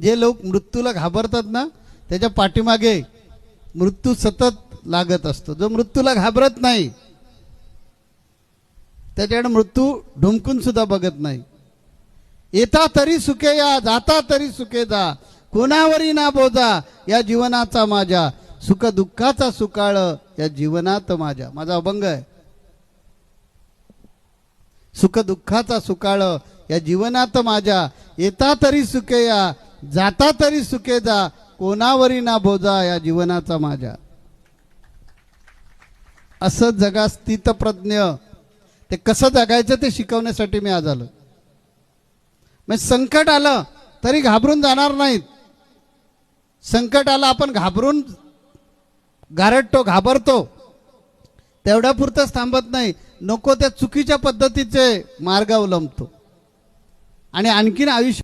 जे लोक मृत्यूला घाबरतात ना त्याच्या पाठीमागे मृत्यू सतत लागत असतो. जो मृत्यूला घाबरत नाही त्याच्याकडे मृत्यू ढुंकून सुद्धा बघत नाही. येता तरी सुखे या जाता तरी सुखे जा. कोणावरी ना बोजा या जीवनाचा माझ्या. सुख दुःखाचा सुकाळ या जीवनात माझ्या. माझा अभंग आहे. सुख दुःखाचा सुकाळ या जीवनात माझ्या. येता तरी सुखे या जाता तरी सुखे जा कोणावरी ना बोजा या जीवनाचा माझ्या. असं जगा स्थितप्रज्ञ ते कसं जगायचं ते शिकवण्यासाठी मी आज आलो. म्हणजे संकट आलं तरी घाबरून जाणार नाहीत. संकट आलं आपण घाबरून गारटतो घाबरतो. तेवढ्या पुरतंच थांबत नाही. नको त्या चुकीच्या पद्धतीचे मार्ग अवलंबतो. आणि आणखीन आयुष्य